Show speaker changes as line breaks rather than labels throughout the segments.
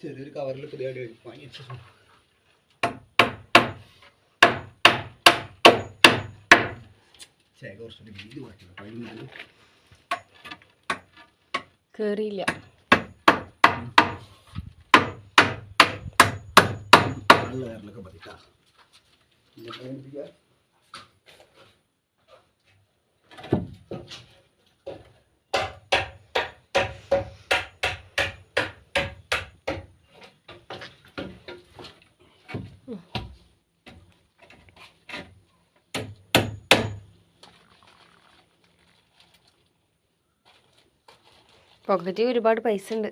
ചെറിയൊരു കവറിൽ പുതിയ വാങ്ങി വെച്ചു ചേക കുറച്ചുകൂടി വീട് നല്ലത്
കേറിയില്ല
നല്ല കയറിലൊക്കെ പതിട്ടാ
പോക്കറ്റിൽ ഒരുപാട് പൈസ ഉണ്ട്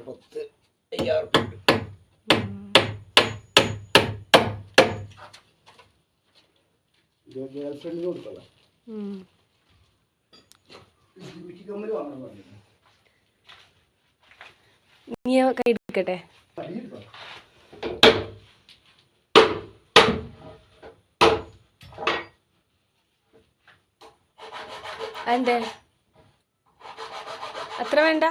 പത്ത് അയ്യായിരം ഉറുപ്പിക
അത്ര വേണ്ട.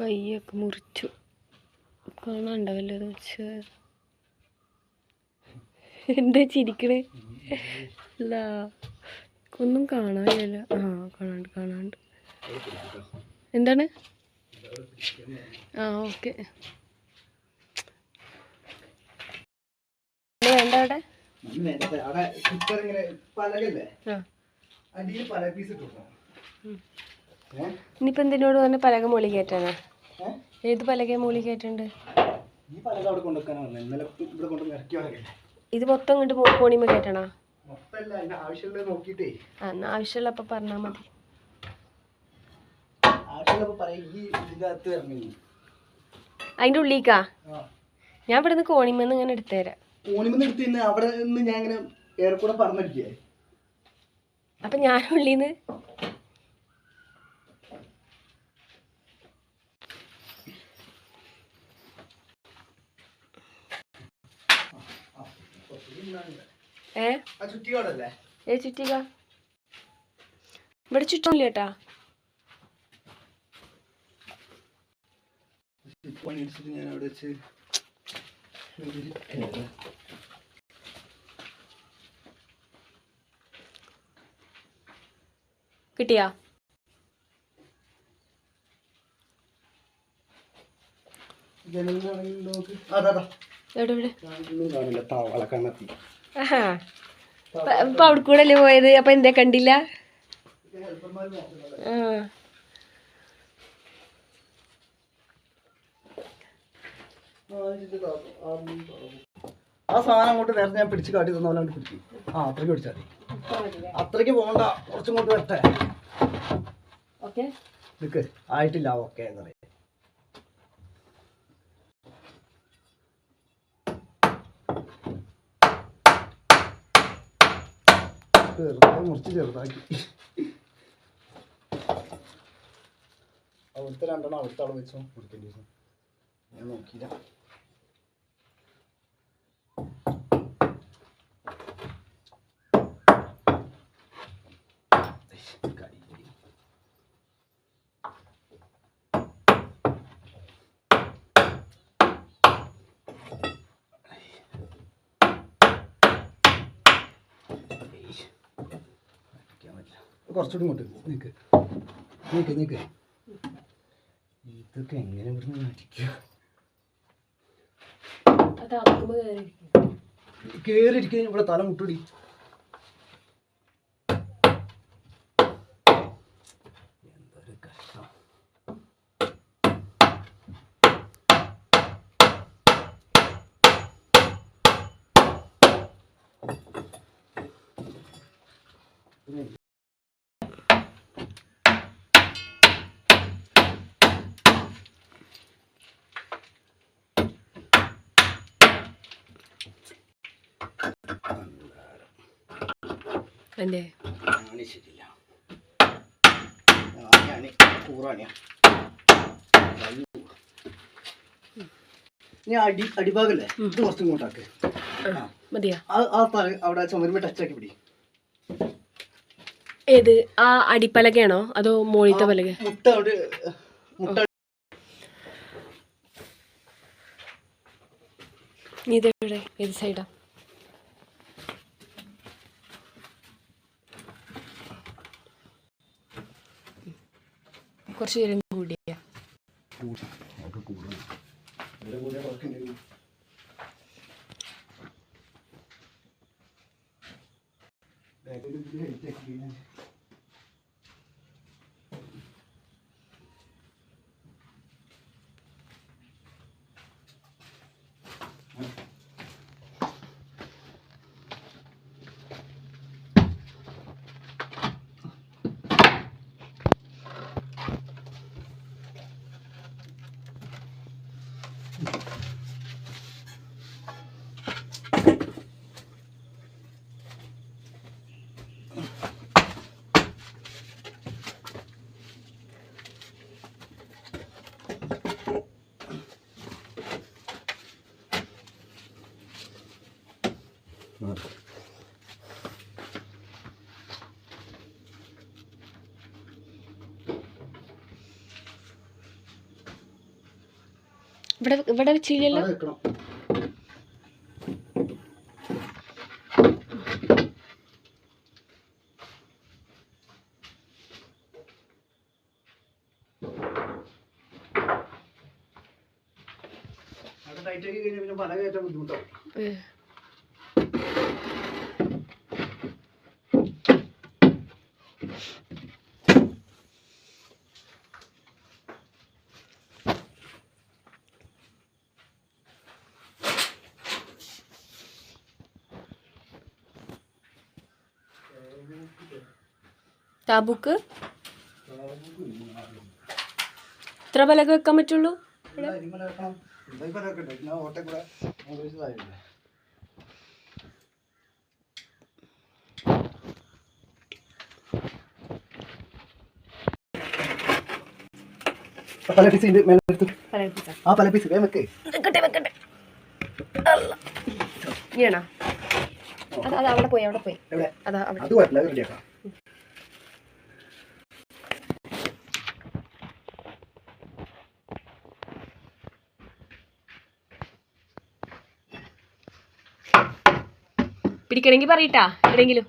കൈയൊക്കെ മുറിച്ചു. കാണാണ്ടാവല്ലോ അത് വെച്ച്? എന്താ ചിരിക്കണേ? അല്ല ഒന്നും കാണാനില്ല. ആ കാണാണ്ട് കാണാണ്ട്. എന്താണ്? ആ ഓക്കെ. വേണ്ട അവിടെ? ഇനിയിപ്പോ? എന്തിനോട് പറഞ്ഞ പലക മൊളി കയറ്റാനാ? ഏത് പലക മൂളി കയറ്റുണ്ട്
ഈ പലക അവിടെ കൊണ്ടുവെക്കാനാ ഇന്നലെ ഇവിടെ കൊണ്ട് ഇറക്കി പലകല്ലേ
ഇത് മൊത്തം ഇങ്ങോട്ട് കോണിമ കയറ്റണോ
മൊത്തമല്ല അതിന്റെ ആവശ്യമുള്ളത് നോക്കിയിട്ടേ.
ആ എന്നാ ആവശ്യമുള്ളപ്പോൾ പറഞ്ഞാൽ മതി.
അതിന്റെ പറയാം ഈ ഇതിനകത്ത് ഇറങ്ങി
അതിന്റെ ഉള്ളിക്കാ
ആ.
ഞാൻ ഇവിടെ കോണിമെന്ന് ഇങ്ങനെ എടുത്തുതരാം
ഓണിമെന്ന് എടുത്ത് തന്നെ അവിടെ നിന്ന് ഞാൻ ഇങ്ങനെ അപ്പൊ
അപ്പം ഞാൻ ഉള്ളിന്ന് ഏ? ഏ ചുറ്റിക. ഇവിടെ ചുറ്റില്ല കേട്ടാ.
ഞാൻ അവിടെ വെച്ച്
കിട്ടിയാ? എവിടെ
കാണില്ല. തവള കണ്ണത്തി
ഇപ്പം അവിടെ കൂടെ അല്ലേ പോയത്? അപ്പൊ എന്താ കണ്ടില്ല? ആ
ആ സാധനം അങ്ങോട്ട് നേരത്തെ ഞാൻ പിടിച്ച് കാട്ടി തന്ന പോലെ പിടിച്ചു ആ അത്രയ്ക്ക് പിടിച്ചാൽ മതി. അത്രയ്ക്ക് പോകണ്ട കുറച്ചും കൊണ്ട് വരട്ടെ.
ഓക്കെ.
നിക്ക്. ആയിട്ടില്ല ഓക്കെ എന്ന് പറയാം. ചെറുതായി മുറിച്ച് ചെറുതാക്കി. അവിടുത്തെ രണ്ടെണ്ണം അവിടുത്തെ അവിടെ വെച്ചോ. കൊടുക്കേണ്ടി ഞാൻ നോക്കിയില്ല. കുറച്ചുകൂടി ഇങ്ങോട്ട് നിൽക്ക് നിൽക്ക് നിൽക്ക് ഇതൊക്കെ എങ്ങനെ ഇവിടുന്ന് അടിക്കുക
അത് അളക്കുമ്പോൾ കയറി
കയറിയിരിക്കുന്ന ഇവിടെ തല മുട്ടടി. ശരിയില്ല കൂറാണിയാ ഇനി അടി അടിഭാഗല്ലേ? ഇത് കുറച്ചും ഇങ്ങോട്ടാക്ക് ആ.
മതിയാ.
അവിടെ ചുമരുമ്പോ ടച്ചാക്കി പിടി.
ഏത്? ആ അടിപ്പലകയാണോ? അതോ മോളിത്തെ പലക?
മുട്ട അവിടെ മുട്ട
ഇത് എവിടെ ഏത് സൈഡാ കുറച്ച് നേരം കൂടിയാ ഇവിടെ ഇവിടെ വെച്ചില്ലല്ലോ.
പല ബുദ്ധിമുട്ടാവും
താബുക്ക് ഇത്ര പലക വെക്കാൻ പറ്റുള്ളൂ?
പല പീസ് ഉണ്ട് മേലെ എടുത്ത്. ആ. പല പീസ് വേഗം വെക്കേ.
വെക്കട്ടെ വെക്കട്ടെ. അല്ല. അത് അവിടെ പോയി അവിടെ പോയി. അതാ അവിടെ.
അത് കുഴപ്പമില്ല റെഡിയാക്കാം.
പിടിക്കണമെങ്കിൽ പറയട്ടാ എവിടെയെങ്കിലും.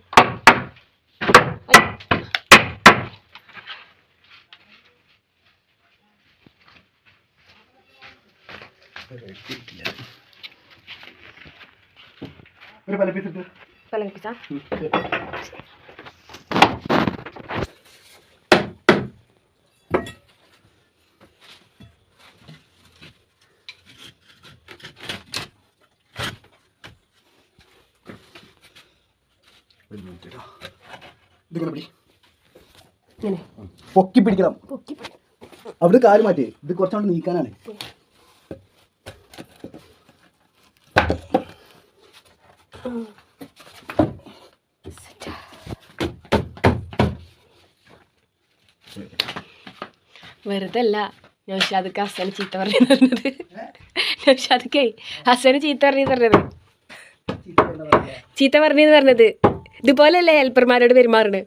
ഒരു പല പീസ് ഇട്ട്
പലക പിച്ചാ
ഒരു മിനിറ്റ് കേട്ടോ ഇതിങ്ങനെ പിടി.
ഇങ്ങനെ.
പൊക്കി പിടിക്കണം.
പൊക്കി പിടി.
അവിടെ കാൽ മാറ്റി. ഇത് കുറച്ചുകൊണ്ട് നീക്കാനാണ്.
വെറുതെ അല്ല നൗഷാദക്ക് ഹസന് ചീത്ത പറഞ്ഞു പറഞ്ഞത് നൗഷാദക്കേ ഹസന് ചീത്ത പറഞ്ഞു പറഞ്ഞത് ചീത്ത പറഞ്ഞു പറഞ്ഞത് ഇതുപോലെയല്ലേ ഹെൽപ്പർമാരോട് പെരുമാറണ്.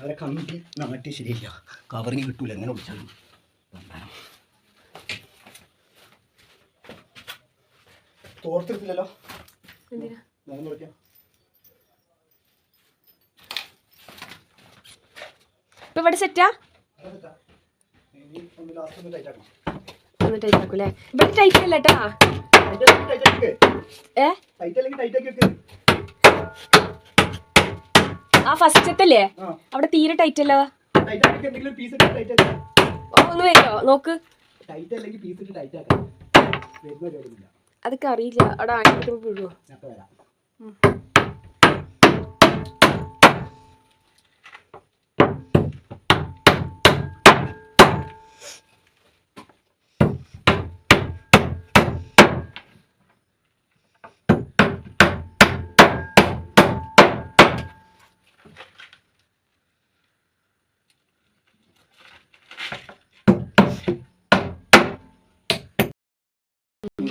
അവരെ കമ്പി നാട്ടി ശരിയില്ല. കവറിങ് കിട്ടൂല എങ്ങനെ വിളിച്ചാലും. തോർത്തെടുത്തില്ലല്ലോ
എന്തിനാ?
ഞാൻ വിളിക്കാം
ഇപ്പൊ ഇവിടെ സെറ്റാ?
ഒന്ന് ടൈറ്റ്
ആക്കൂലേ ഇവിടെ ടൈറ്റ് അല്ല കേട്ടാ ഏ? ആ ഫസ്റ്റത്തല്ലേ? അവിടെ തീരെ ടൈറ്റ് അല്ല.
ആക്കാം
ഒന്ന് വരുമോ നോക്ക്.
ആക്കാം
അതൊക്കെ അറിയില്ല. അവിടെ ആണെങ്കിൽ വീഴുവോ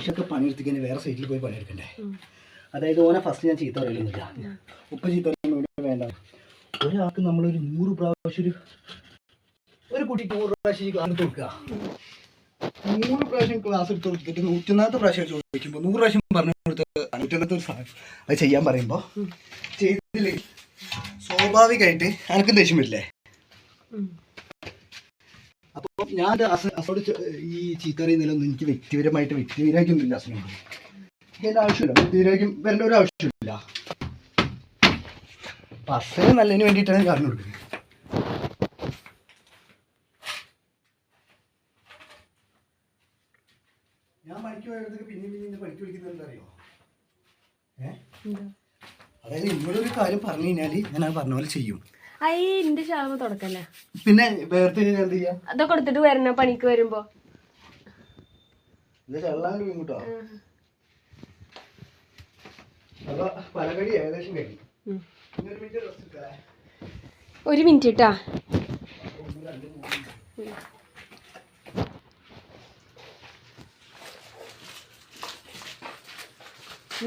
ഞാൻ പണിയെടുത്തിക്കാൻ വേറെ സൈറ്റിൽ പോയി പണിയെടുക്കണ്ടേ. അതായത് ഓനെ ഫസ്റ്റ് ഞാൻ ചീത്ത പറയുന്നില്ല ഉപ്പ ചീത്ത വേണ്ട ഒരാൾക്ക് നമ്മളൊരു നൂറ് പ്രാവശ്യം ഒരു ഒരു കുട്ടിക്ക് നൂറ് പ്രാവശ്യം എടുത്ത് കൊടുക്കുക നൂറ് പ്രാവശ്യം ക്ലാസ് എടുത്ത് കൊടുത്തിട്ട് നൂറ്റൊന്നാമത്തെ പ്രാവശ്യം ചോദിക്കുമ്പോൾ നൂറ് പ്രാവശ്യം പറഞ്ഞു കൊടുത്ത് നൂറ്റൊന്നാമത്തെ ഒരു സാധനം അത് ചെയ്യാൻ പറയുമ്പോൾ ചെയ്തില്ലേ സ്വാഭാവികമായിട്ട് അനക്കും ദേഷ്യം വരില്ലേ. അപ്പോൾ ഞാൻ അസ- അസോട് ഈ ചീത്ത പറയുന്നതിലൊന്നും എനിക്ക് വ്യക്തിപരമായിട്ട് വ്യക്തിവൈരാഗ്യമൊന്നുമില്ല അസുഖം എന്റെ ആവശ്യമില്ല. വ്യക്തിവൈരാഗ്യം വരേണ്ട ഒരു ആവശ്യമില്ല. അസന് നല്ലതിന് വേണ്ടിയിട്ടാണ് കാരണം കൊടുക്കുന്നത്. ഞാൻ പണിക്ക് പോയതൊക്കെ പിന്നെ പിന്നെ പണിക്ക് വിളിക്കുന്നത് അറിയോ ഏഹ്? അതായത് നിങ്ങളൊരു കാര്യം പറഞ്ഞു കഴിഞ്ഞാൽ ഞാൻ അത് പറഞ്ഞ പോലെ ചെയ്യും.
ഐ എന്റെ ശാമ തുടക്കല്ലേ?
പിന്നെ
അതൊക്കെ കൊടുത്തിട്ട് വരണ പണിക്ക് വരുമ്പോ.
ഒരു മിനിറ്റ് വീങ്ങോട്ടോ അപ്പൊ പലകടി ഏകദേശം കഴിഞ്ഞു
ഉം.
ഇനി ഒരു മിനിറ്റ് റെസ്റ്റ് എടുക്കാം
ഒരു മിനിറ്റ് കേട്ടാ
ഇനി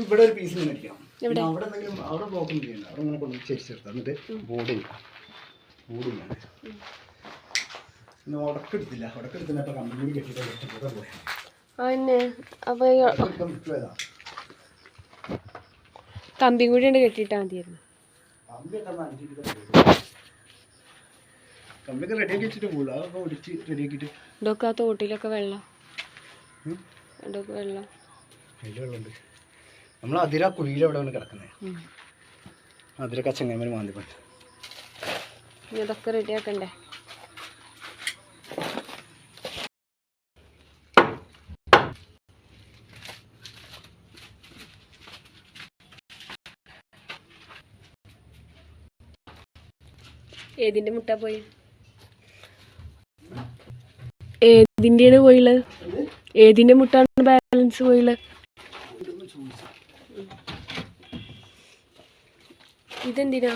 ഇവിടെ ഒരു പീസ് ഇങ്ങനെ അടിക്കണം അവിടെ എന്തെങ്കിലും അവിടെ ബ്ലോക്കും ചെയ്യണ്ട. അവിടെ ഇങ്ങനെ കൊണ്ട് ചെരിച്ചെടുത്താൽ എന്നിട്ട് ബോർഡില്ല ബോർഡില്ല പിന്നെ ഉടക്കെടുത്തില്ല. അപ്പൊ കമ്പനി കൂടി കെട്ടിയിട്ട് ഒറ്റ പോയാൽ
അതന്നെ അപ്പൊ ഈ
ഉടക്കെടുക്കാൻ വിട്ടുപോയതാ
കമ്പിയും കൂടി ഉണ്ട് കെട്ടിയിട്ടാ മതിയായിരുന്നു.
കമ്പിയൊക്കെ ഒന്ന് അഞ്ചിട്ട് കമ്പിയൊക്കെ റെഡിയാക്കി വെച്ചിട്ട് പോകുള്ളൂ അതൊക്കെ ഒടിച്ച് റെഡിയാക്കിയിട്ട്
ഇതൊക്കെ ആ തോട്ടിലൊക്കെ വെള്ളം. വെള്ളം.
വെള്ളമുണ്ട്. നമ്മൾ അതിര കുഴിയിൽ എവിടെയാണ് കിടക്കുന്നത്. അതിരൊക്കെ ചങ്ങന്മാർ മാന്തി പോയിട്ട്
ഇനി ഇതൊക്കെ റെഡിയാക്കണ്ടേ ഏതിന്റെ മുട്ട പോയി? ഏതിന്റെയാണ് പോയുള്ളത്? ഏതിന്റെ മുട്ടാണ് ബാലൻസ് പോയുള്ളത്? ഇതെന്തിനാ.